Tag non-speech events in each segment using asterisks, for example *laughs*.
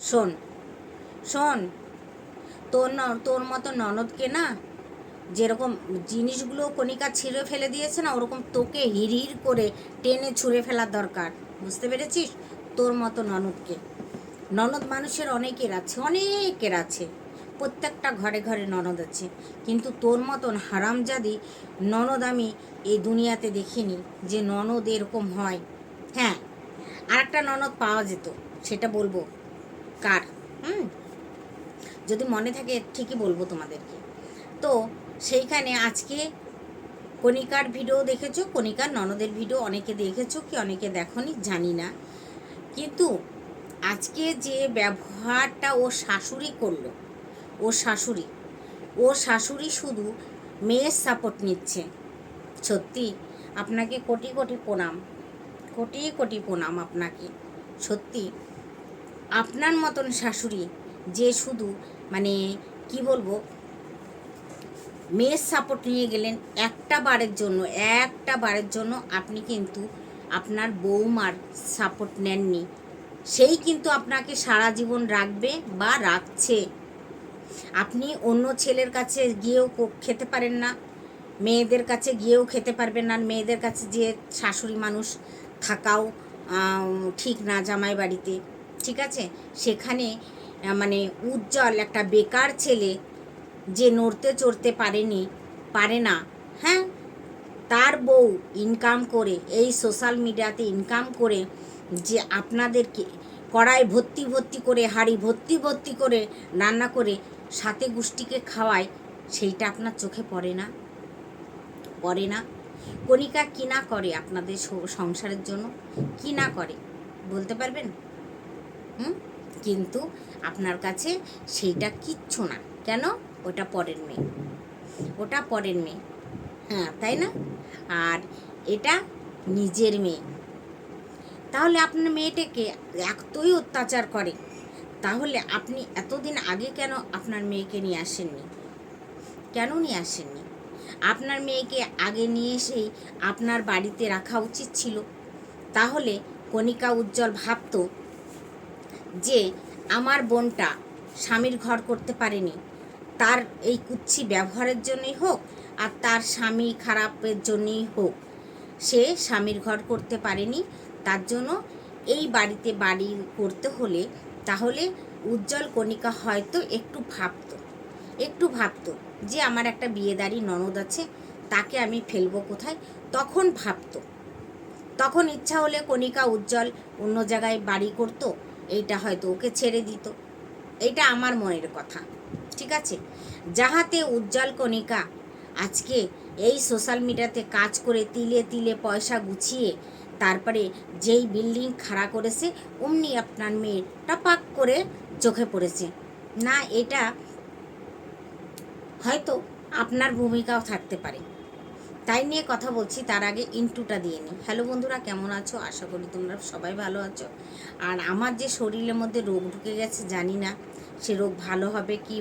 শোন শোন, তোর ন, তোর মতো ননদকে না যেরকম জিনিসগুলো কণিকা ছিঁড়ে ফেলে দিয়েছে না, ওরকম তোকে হিড় করে টেনে ছুঁড়ে ফেলার দরকার, বুঝতে পেরেছিস? তোর মতো ননদকে। ননদ মানুষের অনেকের আছে অনেকের আছে, প্রত্যেকটা ঘরে ঘরে ননদ আছে, কিন্তু তোর মতন হারামজাদি ননদ আমি এই দুনিয়াতে দেখিনি যে ননদ এরকম হয়। হ্যাঁ আর একটা ননদ পাওয়া যেত, সেটা বলব। কার? হুম? যদি মনে থাকে, ঠিকই বলব তোমাদেরকে। তো সেইখানে আজকে কণিকার ভিডিও দেখেছ? কণিকার ননদের ভিডিও অনেকে দেখেছ কি অনেকে দেখনি? জানি না। কিন্তু আজকে যে ব্যবহারটা ও শাশুড়ি করল, ও শাশুড়ি ও শাশুড়ি শুধু মেয়ের সাপোর্ট নিচ্ছে। সত্যি, আপনাকে কোটি কোটি প্রণাম। কোটি কোটি প্রণাম আপনাকে। সত্যি। আপনার মতন শাশুড়ি যে শুধু মানে কি বলব, মেয়ের সাপোর্ট নিয়ে গেলেন একটা বারের জন্য, একটা বারের জন্য আপনি কিন্তু আপনার বৌমার সাপোর্ট নেননি। সেই কিন্তু আপনাকে সারা জীবন রাখবে বা রাখছে। আপনি অন্য ছেলের কাছে গিয়েও খেতে পারেন না, মেয়েদের কাছে গিয়েও খেতে পারবেন না, মেয়েদের কাছে যে শাশুড়ি মানুষ থাকাও ঠিক না জামাই বাড়িতে ঠিক আছে? সেখানে মানে উজ্জ্বল একটা বেকার ছেলে যে নড়তে চড়তে পারেনি, পারে না। হ্যাঁ? তার বউ ইনকাম করে, এই সোশ্যাল মিডিয়াতে ইনকাম করে যে আপনাদেরকে কড়াই ভর্তি ভর্তি করে, হাঁড়ি ভর্তি ভর্তি করে, রান্না করে, সাথে গোষ্ঠীকে খাওয়ায়, সেইটা আপনার চোখে পড়ে না? পড়ে না? কণিকা কি না করে আপনাদের সংসারের জন্য? কি না করে? বলতে পারবেন? হুম? কিন্তু আপনার কাছে সেইটা কিচ্ছু না। কেন? ওটা পরের মেয়ে। ওটা পরের মেয়ে। হ্যাঁ তাই না? আর এটা নিজের মেয়ে। তাহলে আপনার মেয়েটাকে এতই অত্যাচার করে। তাহলে আপনি এতদিন আগে কেন আপনার মেয়েকে নিয়ে আসেননি? কেন নিয়ে আসেননি? আপনার মেয়েকে আগে নিয়ে এসেই আপনার বাড়িতে রাখা উচিত ছিল। তাহলে কণিকা উজ্জ্বল ভাবতো যে আমার বোনটা স্বামীর ঘর করতে পারেনি, তার এই কুচ্ছি ব্যবহারের জন্যই হোক আর তার স্বামী খারাপের জন্যই হোক, সে স্বামীর ঘর করতে পারেনি, তার জন্য এই বাড়িতে বাড়ি করতে হলে তাহলে উজ্জ্বল কণিকা হয়তো একটু ভাবতো একটু ভাবতো যে আমার একটা বিয়েদারি ননদ আছে, তাকে আমি ফেলব কোথায়? তখন ভাবতো, তখন ইচ্ছা হলে কণিকা উজ্জ্বল অন্য জায়গায় বাড়ি করতো এইটা হয়তো ওকে ছেড়ে দিত। এটা আমার মনের কথা, ঠিক আছে? যাহাতে উজ্জ্বল কণিকা, আজকে এই সোশ্যাল মিডিয়াতে কাজ করে তিলে তিলে পয়সা গুছিয়ে, তারপরে যেই বিল্ডিং খাড়া করেছে, অমনি আপনার মেয়ে টপাক করে চোখে পড়েছে। না, এটা হয়তো আপনার ভূমিকাও থাকতে পারে। তাই নিয়ে কথা বলছি, তার আগে ইন্টুটা দিয়ে নিই। হ্যালো বন্ধুরা, কেমন আছো? আশা করি তোমরা সবাই ভালো আছো। আর আমার যে শরীরের মধ্যে রোগ ঢুকে গেছে, জানি না সে রোগ ভালো হবে কি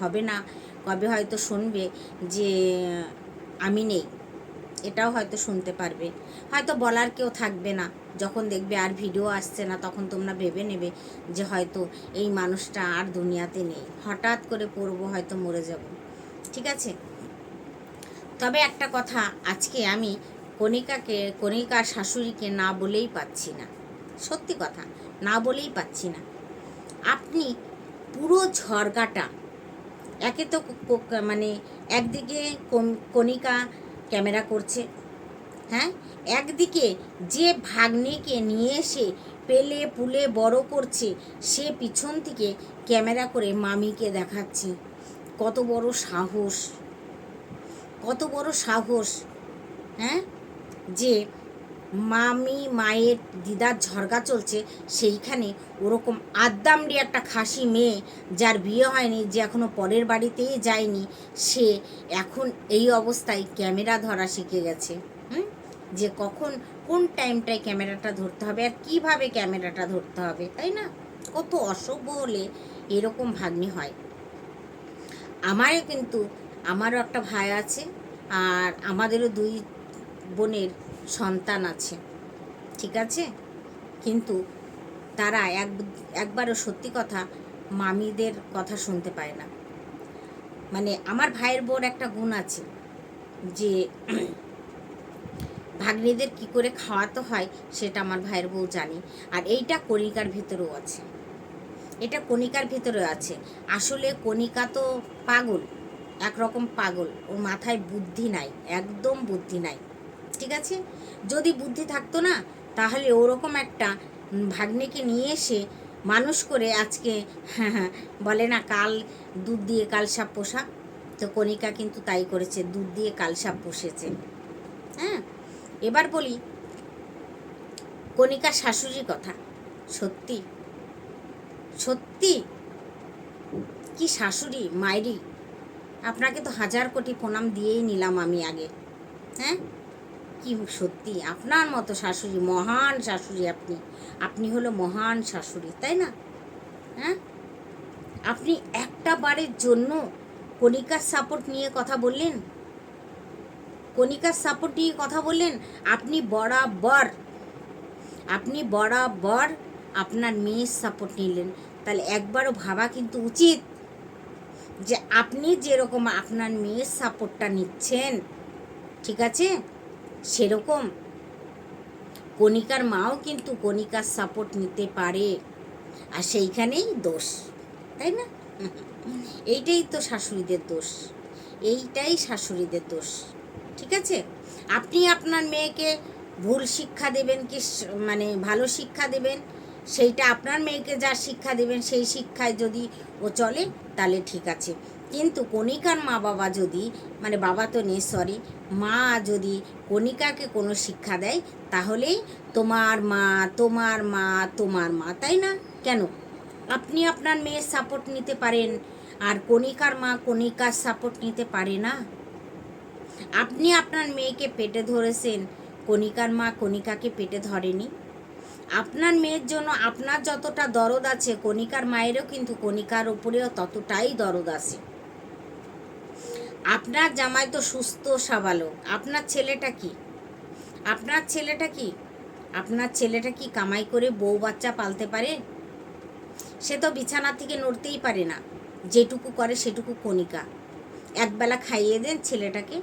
হবে না। কবে হয়তো শুনবে যে আমি নেই, এটাও হয়তো শুনতে পারবে। হয়তো বলার কেউ থাকবে না। যখন দেখবে আর ভিডিও আসছে না, তখন তোমরা ভেবে নেবে যে হয়তো এই মানুষটা আর দুনিয়াতে নেই। হঠাৎ করে পড়ব, হয়তো মরে যাব। ঠিক আছে? তবে একটা কথা, আজকে আমি কণিকাকে, কণিকার শাশুড়িকে না বলেই পাচ্ছি না। সত্যি কথা, না বলেই পাচ্ছি না। আপনি পুরো ঝড়গাটা, একে তো মানে একদিকে কণিকা ক্যামেরা করছে হ্যাঁ? একদিকে যে ভাগ্নিকে নিয়ে এসে পেলে পুলে বড় করছে, সে পিছন থেকে ক্যামেরা করে মামিকে দেখাচ্ছে। কত বড় সাহস। কত বড় সাহস হ্যাঁ? যে মামি, মায়ের দিদার ঝরগা চলছে, সেইখানে ওরকম আদ্দামড়ি একটা খাসি মেয়ে যার বিয়ে হয়নি, যে এখনও পরের বাড়িতেই যায়নি, সে এখন এই অবস্থায় ক্যামেরা ধরা শিখে গেছে, হুম? যে কখন, কোন টাইমটায় ক্যামেরাটা ধরতে হবে আর কীভাবে ক্যামেরাটা ধরতে হবে, তাই না? কত অসভ্য হলে এরকম ভাগ্নি হয়। আমারও কিন্তু আমারও একটা ভাই আছে আর আমাদেরও দুই বোনের সন্তান আছে, ঠিক আছে? কিন্তু তারা এক, একবারও সত্যি কথা মামিদের কথা শুনতে পায় না। মানে আমার ভাইয়ের বোর একটা গুণ আছে যে *clears throat* ভাগ্নিদের কি করে খাওয়াতে হয় সেটা আমার ভাইয়ের বউ জানি। আর এইটা কণিকার ভিতরেও আছে। এটা কণিকার ভিতরে আছে। আসলে কণিকা তো পাগল। একরকম পাগল। ওর মাথায় বুদ্ধি নাই, একদম বুদ্ধি নাই। ঠিক আছে? যদি বুদ্ধি থাকতো না, তাহলে ওরকম একটা ভাগ্নেকে নিয়ে এসে মানুষ করে আজকে হ্যাঁ হ্যাঁ বলে না, কাল দুধ দিয়ে কালসাপ পোষা। তো কণিকা কিন্তু তাই করেছে, দুধ দিয়ে কালসাপ পোষেছে। হ্যাঁ? এবার বলি কণিকার শাশুড়ির কথা। সত্যি? সত্যি? কি শাশুড়ি মায়েরি আপনাকে তো হাজার কোটি প্রণাম দিয়েই নিলাম আমি আগে। হ্যাঁ? কি সত্যি? আপনার মতো শাশুড়ি, মহান শাশুড়ি আপনি। আপনি হলো মহান শাশুড়ি, তাই না? হ্যাঁ? আপনি একটা বারের জন্য কণিকার সাপোর্ট নিয়ে কথা বললেন? কণিকার সাপোর্ট নিয়ে কথা বললেন? আপনি বরাবর আপনি বরাবর আপনার মেয়ের সাপোর্ট নিলেন। তাহলে একবারও ভাবা কিন্তু উচিত যে আপনি যেরকম আপনার মেয়ের সাপোর্টটা নিচ্ছেন, ঠিক আছে? সেরকম। কণিকার মাও কিন্তু কণিকার সাপোর্ট নিতে পারে, আর সেইখানেই দোষ, তাই না? *laughs* এইটাই তো শাশুড়িদের দোষ, এইটাই শাশুড়িদের দোষ, ঠিক আছে? আপনি আপনার মেয়েকে ভুল শিক্ষা দেবেন কি মানে ভালো শিক্ষা দেবেন, সেইটা আপনার মেয়েকে যা শিক্ষা দেবেন, সেই শিক্ষায় যদি ও চলে তাহলে ঠিক আছে। কিন্তু কণিকার মা বাবা যদি মানে বাবা তো নেই সরি মা যদি কণিকাকে কোনো শিক্ষা দেয়, তাহলেই তোমার মা তোমার মা তোমার মা, তাই না? কেন? আপনি আপনার মেয়ের সাপোর্ট নিতে পারেন, আর কণিকার মা কণিকার সাপোর্ট নিতে পারে না। আপনি আপনার মেয়েকে পেটে ধরেছেন, কণিকার মা কণিকাকে পেটে ধরেনি। আপনার মেয়ের জন্য আপনার যতটা দরদ আছে, কণিকার মায়েরও কিন্তু কণিকার উপরেও ততটাই দরদ আছে। আপনার জামাই তো সুস্থ, সাবালক। আপনার ছেলেটা কি? আপনার ছেলেটা কি? আপনার ছেলেটা কি কামাই করে বউ বাচ্চা পালতে পারে? সে তো বিছানা থেকে নড়তেই পারে না। যেটুকু করে সেটুকু কণিকা। একবেলা খাইয়ে দেন ছেলেটাকে।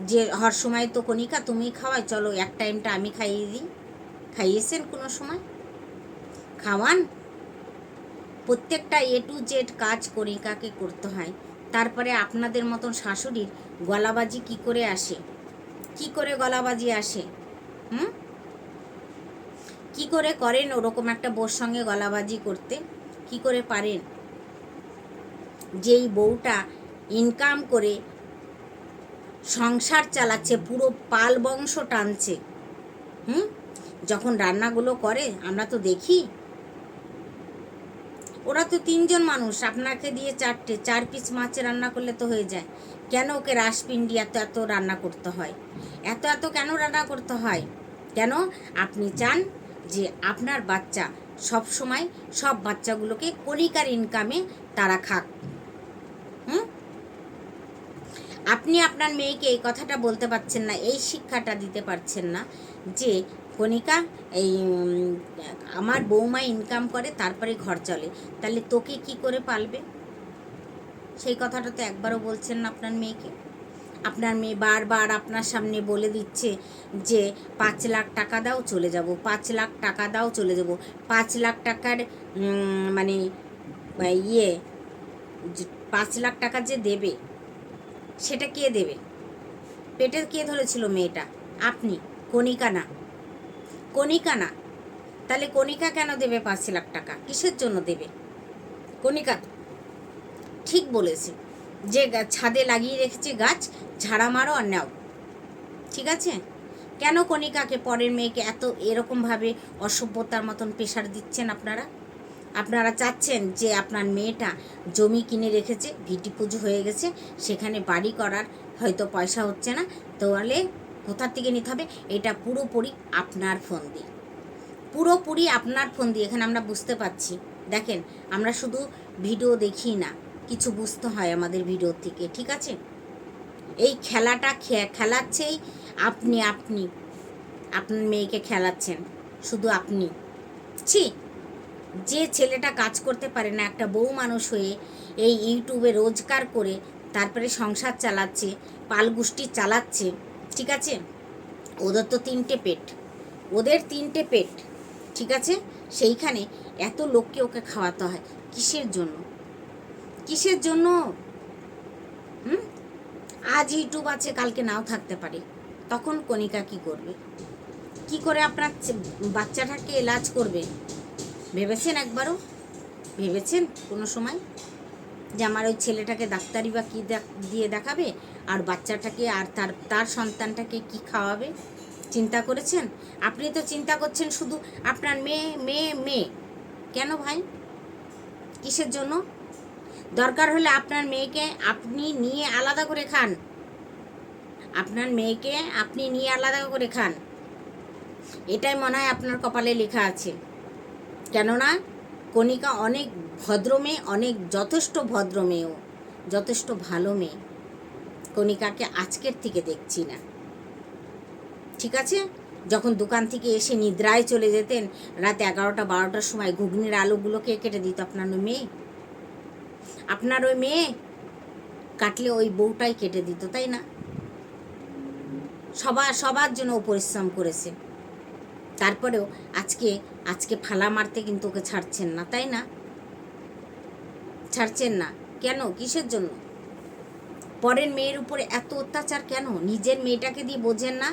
যে, হর সময় তো কণিকা তুমি খাওয়াই, চলো এক টাইমটা আমি খাইয়ে দিই। খাইয়েছেন কোনো সময়? খাওয়ান। প্রত্যেকটা এ টু জেড কাজ কণিকাকে করতে হয়, তারপরে আপনাদের মতন শাশুড়ির গলাবাজি কি করে আসে? কি করে গলাবাজি আসে? হুম? কি করে করেন ওরকম একটা বোর সঙ্গে গলাবাজি করতে? কি করে পারেন? যেই বউটা ইনকাম করে সংসার চালাচ্ছে, পুরো পাল বংশ টানছে, হুম? যখন রান্নাগুলো করে, আমরা তো দেখি। ওরা তো তিনজন মানুষ, আপনাকে দিয়ে চারটে, চার পিস মাছ রান্না করলে তো হয়ে যায়। কেন ওকে রাসপিন্ডি এত এত রান্না করতে হয়? এত এত কেন রান্না করতে হয়? কেন? আপনি চান যে আপনার বাচ্চা সব সময় সব বাচ্চাগুলোকে কণিকার ইনকামে তারা খাক। হুম? আপনি আপনার মেয়েকে এই কথাটা বলতে পারছেন না, এই শিক্ষাটা দিতে পারছেন না যে কণিকা, এই আমার বৌমা ইনকাম করে, তারপরে ঘর চলে। তাহলে তোকে কি করে পালবে? সেই কথাটা তো একবারও বলছেন না আপনার মেয়েকে। আপনার মেয়ে বারবার আপনার সামনে বলে দিচ্ছে যে, পাঁচ লাখ টাকা দাও, চলে যাব। পাঁচ লাখ টাকা দাও, চলে যাব। পাঁচ লাখ টাকার মানে ইয়ে পাঁচ লাখ টাকা যে দেবে, সেটা কে দেবে? পেটে কে ধরেছিল মেয়েটা? আপনি, কণিকা না। কণিকা না। তাহলে কণিকা কেন দেবে পাঁচ লাখ টাকা? কিসের জন্য দেবে? কণিকা ঠিক বলেছে। যে ছাদে লাগিয়ে রেখেছে গাছ, ঝাড়া মারো আর নাও। ঠিক আছে? কেন কণিকাকে পরের মেয়েকে এত এরকমভাবে অসভ্যতার মতন প্রেশার দিচ্ছেন আপনারা? আপনারা চাচ্ছেন যে আপনার মেয়েটা জমি কিনে রেখেছে, ভিটি পুজো হয়ে গেছে, সেখানে বাড়ি করার হয়তো পয়সা হচ্ছে না। তাহলে কোথার থেকে নিতে হবে? এটা পুরোপুরি আপনার ফোন দিয়ে পুরোপুরি আপনার ফোন দিয়ে এখানে আমরা বুঝতে পারছি। দেখেন, আমরা শুধু ভিডিও দেখি না, কিছু বুঝতে হয় আমাদের ভিডিও থেকে, ঠিক আছে? এই খেলাটা খেলাচ্ছেই আপনি আপনি, আপনার মেয়েকে খেলাচ্ছেন, শুধু আপনি। ছি! যে ছেলেটা কাজ করতে পারে না, একটা বউ মানুষ হয়ে এই ইউটিউবে রোজগার করে তারপরে সংসার চালাচ্ছে, পালগুষ্টি চালাচ্ছে ঠিক আছে? ওদের তো তিনটে পেট। ওদের তিনটে পেট, ঠিক আছে? সেইখানে এত লোককে ওকে খাওয়াতে হয়। কিসের জন্য? কিসের জন্য? হুম? আজ ইউটিউব আছে, কালকে নাও থাকতে পারে। তখন কণিকা কি করবে? কি করে আপনার বাচ্চাটাকে এলাজ করবে? ভেবেছেন একবারও? ভেবেছেন কোনো সময়? যে আমার ওই ছেলেটাকে ডাক্তারি বা কী দিয়ে দেখাবে? আর বাচ্চাটাকে আর তার তার সন্তানটাকে কি খাওয়াবে? চিন্তা করেছেন? আপনি তো চিন্তা করছেন শুধু আপনার মেয়ে মেয়ে মেয়ে। কেন ভাই? কিসের জন্য? দরকার হলে আপনার মেয়েকে আপনি নিয়ে আলাদা করে খান। আপনার মেয়েকে আপনি নিয়ে আলাদা করে খান। এটাই মনে হয় আপনার কপালে লেখা আছে। কেননা কণিকা অনেক ভদ্র মেয়ে, অনেক যথেষ্ট ভদ্র মেয়েও, যথেষ্ট ভালো মেয়ে। কণিকাকে আজকের থেকে দেখছি না। ঠিক আছে? যখন দোকান থেকে এসে নিদ্রায় চলে যেতেন, রাত এগারোটা বারোটার সময় ঘুগনির আলুগুলোকে কেটে দিত আপনার ওই মেয়ে? আপনার ওই মেয়ে কাটলে ওই বউটাই কেটে দিত, তাই না? সবার সবার জন্য ও পরিশ্রম করেছে। তারপরেও আজকে আজকে ফালা মারতে কিন্তু ওকে ছাড়ছেন না, তাই না? ছাড়ছেন না। কেন? কিসের জন্য? পরের মেয়ের উপরে এত অত্যাচার কেন? নিজের মেয়েটাকে দিয়ে বোঝেন না?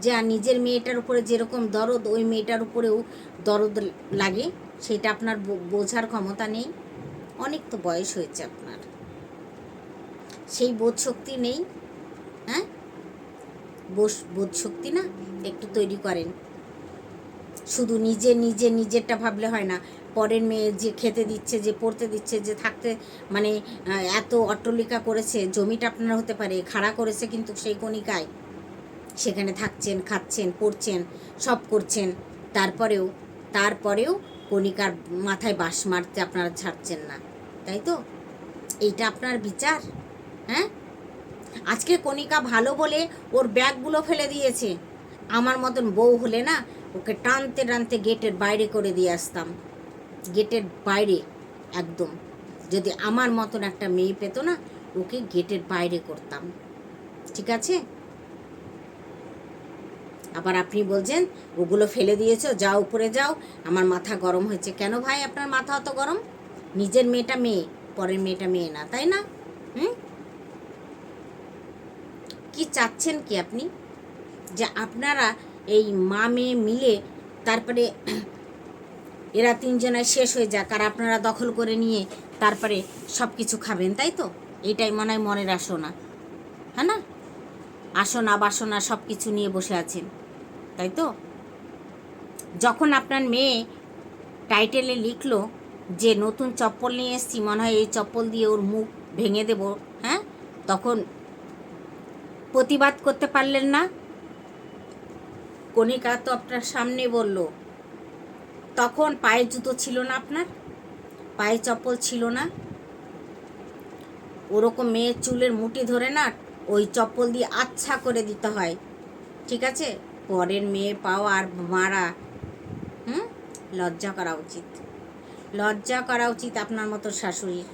যে নিজের মেয়েটার উপরে যেরকম দরদ, ওই মেয়েটার উপরেও দরদ লাগে, সেটা আপনার বোঝার ক্ষমতা নেই। অনেক তো বয়স হয়েছে আপনার। সেই বোধ শক্তি নেই হ্যাঁ? বোধ শক্তি না? একটু তৈরি করেন। শুধু নিজে নিজে, নিজেরটা ভাবলে হয় না। পরের মেয়ে যে খেতে দিচ্ছে, যে পড়তে দিচ্ছে, যে থাকতে মানে এত অট্টলিকা করেছে, জমিটা আপনার হতে পারে, খাড়া করেছে কিন্তু সেই কণিকায়। সেখানে থাকছেন, খাচ্ছেন, পড়ছেন, সব করছেন। তারপরেও তারপরেও কণিকার মাথায় বাস মারতে আপনারা ছাড়ছেন না, তাই তো? এইটা আপনার বিচার হ্যাঁ? আজকে কণিকা ভালো বলে ওর ব্যাগগুলো ফেলে দিয়েছে। আমার মতন বউ হলে না, ওকে টানতে টানতে গেটের বাইরে করে দিয়ে আসতাম। গেটের বাইরে একদম। যদি আমার মতন একটা মেয়ে পেতো না, ওকে গেটের বাইরে করতাম। ঠিক আছে? আবার আপনি বলছেন, ওগুলো ফেলে দিয়েছ, যাও উপরে যাও। আমার মাথা গরম হয়েছে। কেন ভাই আপনার মাথা অত গরম? নিজের মেয়েটা মেয়ে, পরের মেয়েটা মেয়ে না, তাই না? হুম? কি চাচ্ছেন কি আপনি? যে আপনারা এই মা মেয়ে মিলে তারপরে এরা তিনজনের শেষ হয়ে যাক আর আপনারা দখল করে নিয়ে তারপরে সব কিছু খাবেন, তাই তো? এটাই মনে হয় মনের আসনা। হ্যাঁ না? আসনা, বাসনা সব কিছু নিয়ে বসে আছেন, তাই তো? যখন আপনার মেয়ে টাইটেলে লিখলো যে নতুন চপ্পল নিয়ে এসছি, মনে হয় এই চপ্পল দিয়ে ওর মুখ ভেঙে দেব হ্যাঁ? তখন প্রতিবাদ করতে পারলেন না। কণিকা তো আপনার সামনে বলল তখন পায়ে জুতো ছিল না আপনার? পায়ে চপ্পল ছিল না? ওরকম মেয়ের চুলের মুঠি ধরে না ওই চপ্পল দিয়ে আচ্ছা করে দিতে হয়। ঠিক আছে? পরের মেয়ে পাওয়া আর মারা, হুম? লজ্জা করা উচিত। লজ্জা করা উচিত আপনার মতো শাশুড়ির।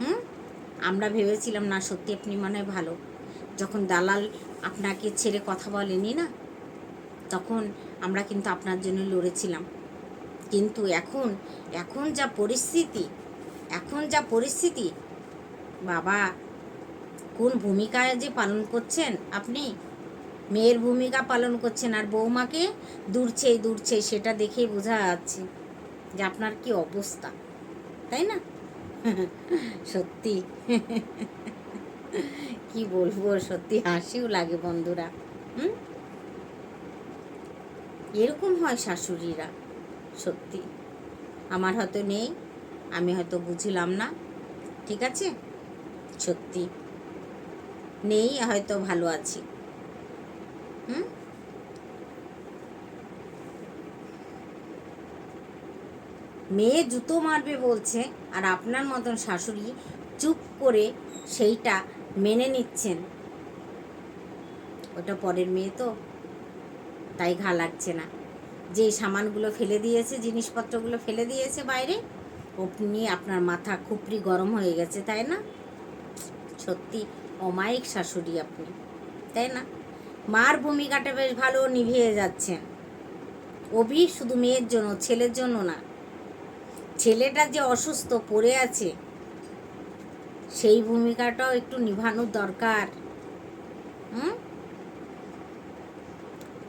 হুম? আমরা ভেবেছিলাম, না, সত্যি আপনি মনে হয় ভালো। যখন দালাল আপনাকে ছেড়ে কথা বলেনি না, তখন আমরা কিন্তু আপনার জন্য লড়েছিলাম। কিন্তু এখন এখন যা পরিস্থিতি, এখন যা পরিস্থিতি, বাবা, কোন ভূমিকায় যে পালন করছেন আপনি? মেয়ের ভূমিকা পালন করছেন আর বৌমাকে দূরছে দূরছে, সেটা দেখেই বোঝা যাচ্ছে যে আপনার কি অবস্থা, তাই না? *laughs* সত্যি। *laughs* কি বলব, সত্যি হাসিও লাগে বন্ধুরা, হুম? এরকম হয় শাশুড়িরা, সত্যি। আমার হয়তো নেই, আমি হয়তো বুঝলাম না, ঠিক আছে? সত্যি। নেই, হয়তো ভালো আছি। হুম? মেয়ে জুতো মারবে বলছে, আর আপনার মতন শাশুড়ি চুপ করে সেইটা মেনে নিচ্ছেন। ওটা পরের মেয়ে তো। তাই ঘা লাগছে না। যে সামানগুলো ফেলে দিয়েছে, জিনিসপত্রগুলো ফেলে দিয়েছে বাইরে আপনি আপনার মাথা খুপড়ি গরম হয়ে গেছে, তাই না? সত্যি অমায়িক শাশুড়ি আপনি, তাই না? মার ভূমিকাটা বেশ ভালো নিভিয়ে যাচ্ছেন অভি শুধু মেয়ের জন্য, ছেলের জন্য না, ছেলেটা যে অসুস্থ, পড়ে আছে, সেই ভূমিকাটাও একটু নিভানোর দরকার। হুম?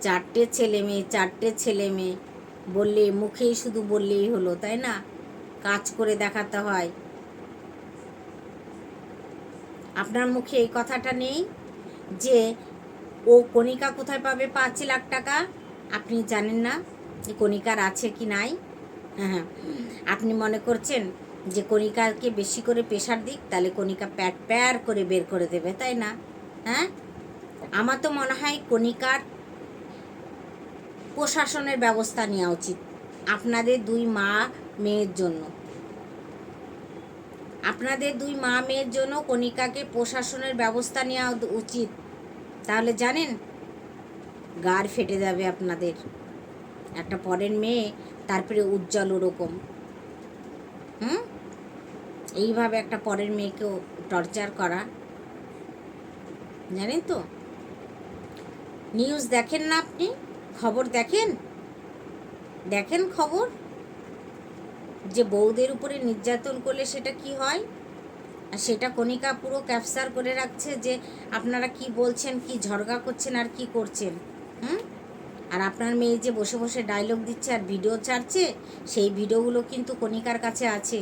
চারটে ছেলে মেয়ে, চারটে ছেলে মেয়ে। বললে, মুখেই শুধু বললেই হলো, তাই না? কাজ করে দেখাতে হয়। আপনার মুখে এই কথাটা নেই যে, ও কণিকা কোথায় পাবে পাঁচ লাখ টাকা? আপনি জানেন না যে কণিকার আছে কি নাই? হ্যাঁ আপনি মনে করছেন যে কণিকাকে বেশি করে প্রেশার দিক, তাহলে কণিকা প্যাট প্যার করে বের করে দেবে, তাই না? হ্যাঁ? আমার তো মনে হয় কণিকার প্রশাসনের ব্যবস্থা নেওয়া উচিত আপনাদের দুই মা মেয়ের জন্য। আপনাদের দুই মা মেয়ের জন্য কণিকাকে প্রশাসনের ব্যবস্থা নেওয়া উচিত। তাহলে জানেন গার ফেটে যাবে আপনাদের। একটা পরের মেয়ে তারপরে উজ্জ্বল ওরকম। হুম? এইভাবে একটা পরের মেয়েকেও টর্চার করা। জানেন তো? নিউজ দেখেন না আপনি? খবর দেখেন? দেখেন খবর? যে বউদের উপরে নির্যাতন করলে সেটা কি হয়? আর সেটা কণিকা পুরো ক্যাপচার করে রাখছে যে আপনারা কি বলছেন, কি ঝরগা করছেন আর কি করছেন, হুম? আর আপনার মেয়ে যে বসে বসে ডায়লগ দিচ্ছে আর ভিডিও ছাড়ছে, সেই ভিডিওগুলো কিন্তু কণিকার কাছে আছে।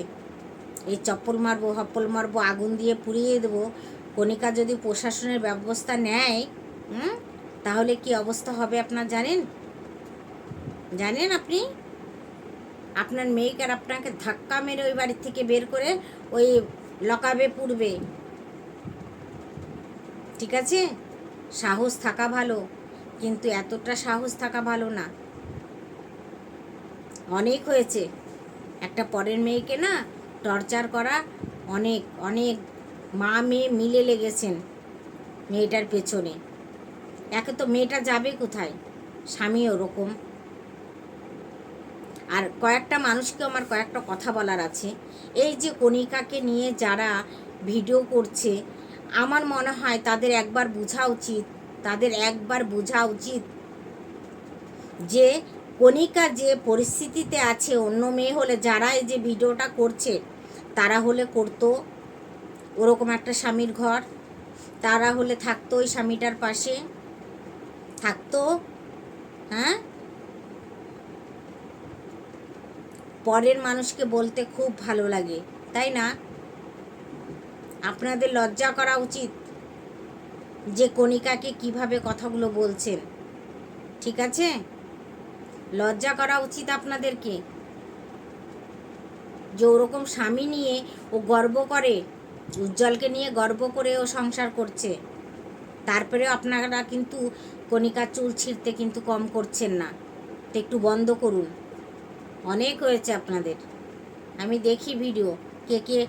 এই চপ্পল মারবো, হপ্পল মারবো, আগুন দিয়ে পুড়িয়ে দেবো। কণিকা যদি প্রশাসনের ব্যবস্থা নেয়, হুম? তাহলে কি অবস্থা হবে আপনার জানেন? জানেন আপনি? আপনার মেয়েকে আর আপনাকে ধাক্কা মেরে ওই বাড়ির থেকে বের করে ওই লকাবে পুড়বে। ঠিক আছে? সাহস থাকা ভালো, কিন্তু এতটা সাহস থাকা ভালো না। অনেক হয়েছে। একটা পরের মেয়েকে না টর্চার করা অনেক অনেক মা মেয়ে মিলে লেগেছেন মেয়েটার পেছনে। একে তো মেয়েটা যাবে কোথায়? স্বামী ওরকম। আর কয়েকটা মানুষকে আমার কয়েকটা কথা বলার আছে। এই যে কণিকাকে নিয়ে যারা ভিডিও করছে, আমার মনে হয় তাদের একবার বোঝা উচিত, তাদের একবার বোঝা উচিত যে কণিকা যে পরিস্থিতিতে আছে, অন্য মেয়ে হলে যারা এই যে ভিডিওটা করছে, তারা হলে করতো ওরকম একটা স্বামীর ঘর, তারা হলে থাকতো ওই স্বামীটার পাশে। থাকতো হ্যাঁ? পরের মানুষকে বলতে খুব ভালো লাগে, তাই না? আপনাদের লজ্জা করা উচিত যে কণিকাকে কীভাবে কথাগুলো বলছেন, ঠিক আছে? লজ্জা করা উচিত আপনাদেরকে। যে ওরকম স্বামী নিয়ে ও গর্ব করে, উজ্জ্বলকে নিয়ে গর্ব করে ও সংসার করছে, তারপরেও আপনারা কিন্তু কণিকার চুল ছিঁড়তে কিন্তু কম করছেন না। তো একটু বন্ধ করুন। অনেক হয়েছে আপনাদের। আমি দেখি ভিডিও কে কে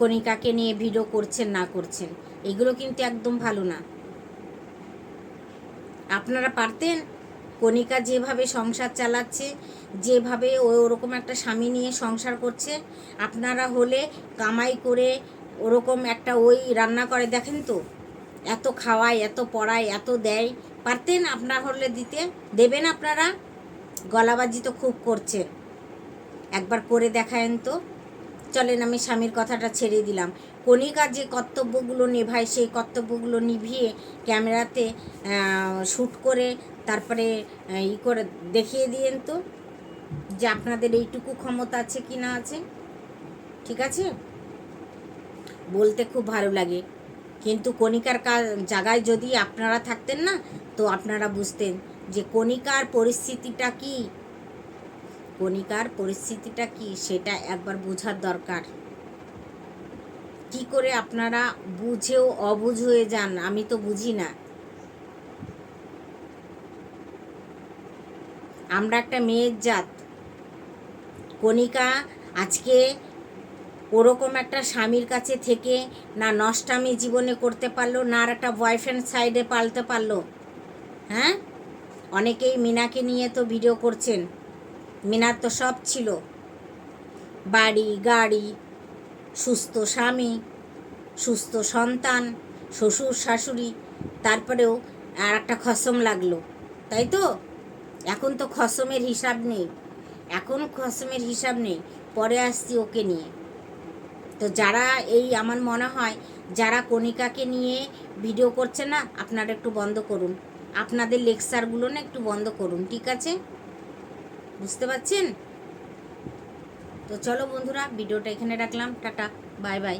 কণিকাকে নিয়ে ভিডিও করছেন, না করছেন। এগুলো কিন্তু একদম ভালো না। আপনারা পারতেন কণিকা যেভাবে সংসার চালাচ্ছে, যেভাবে ও ওরকম একটা স্বামী নিয়ে সংসার করছে, আপনারা হলে কামাই করে ওরকম একটা ওই রান্না করে। দেখেন তো, এত খাওয়ায়, এত পড়ায়, এত দেয় পারতেন, আপনার হলে দিতে। দেবেন আপনারা। গলাবাজি তো খুব করছেন একবার করে দেখায়েন তো। চলেন, আমি স্বামীর কথাটা ছেড়ে দিলাম। কণিকার যে কর্তব্যগুলো নেভায়, সেই কর্তব্যগুলো নিভিয়ে ক্যামেরাতে শ্যুট করে, তারপরে ই করে দেখিয়ে দিয়েন তো যে আপনাদের এইটুকু ক্ষমতা আছে কি না আছে। ঠিক আছে? বলতে খুব ভালো লাগে। কিন্তু কণিকার কা জায়গায় যদি আপনারা থাকতেন না তো আপনারা বুঝতেন যে কণিকার পরিস্থিতিটা কি। কণিকার পরিস্থিতিটা কি সেটা একবার বোঝার দরকার। কি করে আপনারা বুঝেও অবুঝ হয়ে যান আমি তো বুঝি না। আমরা একটা মেয়ের জাত। কণিকা আজকে ওরকম একটা স্বামীর কাছে থেকে না নষ্টামি জীবনে করতে পারল, না আর একটা বয়ফ্রেন্ড সাইডে পালতে পারল। হ্যাঁ? অনেকেই মিনাকে নিয়ে তো ভিডিও করছেন। মিনার তো সব ছিল। বাড়ি, গাড়ি, সুস্থ স্বামী, সুস্থ সন্তান, শ্বশুর, শাশুড়ি, তারপরেও আর একটা খসম লাগল। তাই তো? এখন তো খসমের হিসাব নেই। এখন খসমের হিসাব নেই। পরে আসছি ওকে নিয়ে। তো যারা এই আমার মনে হয়, যারা কণিকাকে নিয়ে ভিডিও করছে না, আপনারা একটু বন্ধ করুন। আপনাদের লেকচারগুলো না একটু বন্ধ করুন, ঠিক আছে? বুঝতে পারছেন? তো চলো বন্ধুরা, ভিডিওটা এখানে রাখলাম, টাটা, বাই বাই।